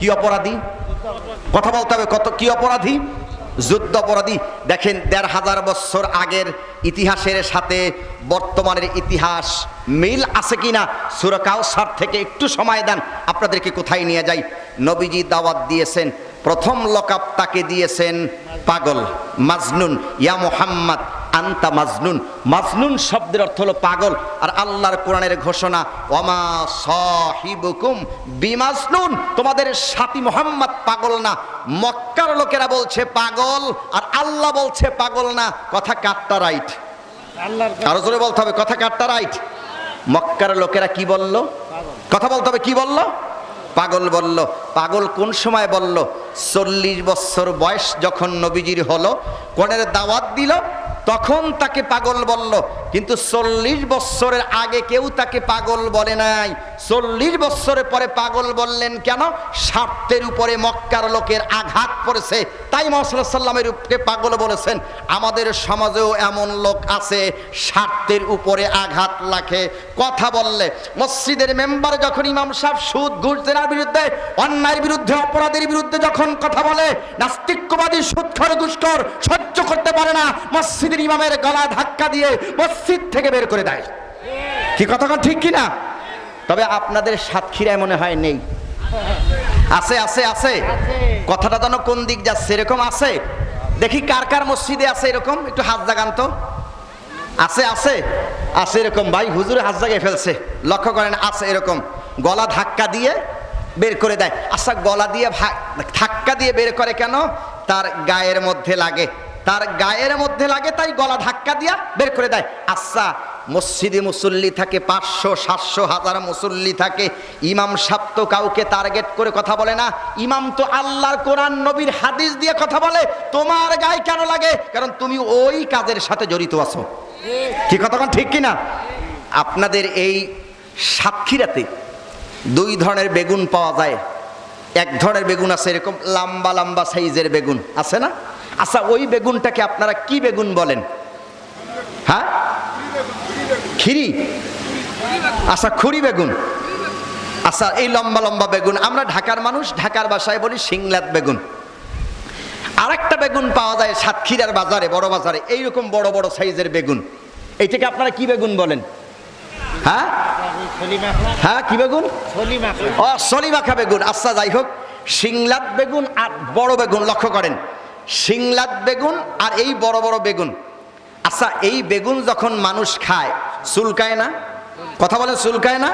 কি অপরাধী? কথা বলতে হবে, কত কি অপরাধী? যুদ্ধ অপরাধী। দেখেন, দেড় হাজার বছর আগের ইতিহাসের সাথে বর্তমানের ইতিহাস মিল আছে কি কিনা সুরকাউসার থেকে একটু সময় দেন, আপনাদেরকে কোথায় নিয়ে যাই? নবীজি দাওয়াত দিয়েছেন, প্রথম লকাপ তাকে দিয়েছেন পাগল, মাজনুন, ইয়া মোহাম্মদ। আন্তা মাজনুন। মাজনুন শব্দের অর্থ হলো পাগল। আর আল্লাহর কোরআনের ঘোষণা ওমা সাহিবুকুম বিমাজনুন। তোমাদের সাথী মোহাম্মদ পাগল না। মক্কার লোকেরা বলছে পাগল আর আল্লাহ বলছে পাগল না। কথা কাটটা রাইট আরও জোরে বলতে হবে কথা কাটটা রাইট মক্কার লোকেরা কি বলল? কথা বলতে হবে কি বলল? পাগল বলল। পাগল কোন সময় বলল? চল্লিশ বছর বয়স যখন নবীজির হলো কোনের দাওয়াত দিল? তখন তাকে পাগল বলল, কিন্তু চল্লিশ বৎসরের আগে কেউ তাকে পাগল বলে নাই। চল্লিশ বৎসরের পরে পাগল বললেন কেন? স্বার্থের উপরে মক্কার লোকের আঘাত পড়েছে। তাই মহাসাল্লাহ সাল্লামের উপরে পাগল বলেছেন, আমাদের সমাজেও এমন লোক আছে, স্বার্থের উপরে আঘাত লাখে। কথা বললে, মসজিদের মেম্বার যখন ইমাম সাহেব সুদ, ঘুষ বিরুদ্ধে, অন্যায়ের বিরুদ্ধে, অপরাধের বিরুদ্ধে যখন কথা বলে নাস্তিক্যবাদী সুৎখর ঘুষখর সহ্য করতে পারে না, মসজিদের ইমামের গলা ধাক্কা দিয়ে মসজিদ থেকে বের করে দেয়। কি কথা কন ঠিক কি না তবে আপনাদের সাতক্ষীরায় মনে হয় নেই। আছে আছে আছে। কথাটা যেন কোন দিক যাচ্ছে এরকম আছে? দেখি কার কার মসজিদে আছে এরকম? একটু হাত জাগান তো। আছে আছে। আছে এরকম ভাই হুজুরে হাত জাগিয়ে ফেলছে। লক্ষ্য করেন আছে এরকম। গলা ধাক্কা দিয়ে বের করে দেয়। আচ্ছা গলা দিয়ে ধাক্কা দিয়ে বের করে কেন? তার গায়ের মধ্যে লাগে। তার গায়ের মধ্যে লাগে তাই গলা ধাক্কা দিয়া বের করে দেয়। আচ্ছা মসজিদে মুসল্লি থাকে, পাঁচশো, সাতশো, হাজার মুসল্লি থাকে। ইমাম সাহ তো কাউকে টার্গেট করে কথা বলে না। ইমাম তো আল্লাহর কোরআন, নবীর হাদিস দিয়ে কথা বলে। তোমার গায়ে কেন লাগে? কারণ তুমি ওই কাজের সাথে জড়িত আছো। কি কতক্ষণ ঠিক কিনা? আপনাদের এই সাতক্ষীরাতে দুই ধরনের বেগুন পাওয়া যায়। এক ধরনের বেগুন আছে এরকম লম্বা লম্বা সাইজের বেগুন। আছে না? আচ্ছা ওই বেগুনটাকে আপনারা কি বেগুন বলেন? হ্যাঁ? খিরি আচ্ছা খুরি বেগুন। আচ্ছা এই লম্বা লম্বা বেগুন। আমরা ঢাকার মানুষ, ঢাকার বাসায় বলি সিংলাত বেগুন। আরেকটা বেগুন পাওয়া যায় সাতক্ষীরার বাজারে, বড় বাজারে। এইরকম বড় বড় সাইজের বেগুন। এইটাকে আপনারা কি বেগুন বলেন? হ্যাঁ? হ্যাঁ কি বেগুন? ও, সলিমাখা বেগুন। আচ্ছা যাই হোক। সিংলাত বেগুন আর বড় বেগুন, লক্ষ্য করেন। সিংলাত বেগুন আর এই বড় বড় বেগুন। আচ্ছা এই বেগুন যখন মানুষ খায় চুলকায় না? কথা বলে চুলকায় না?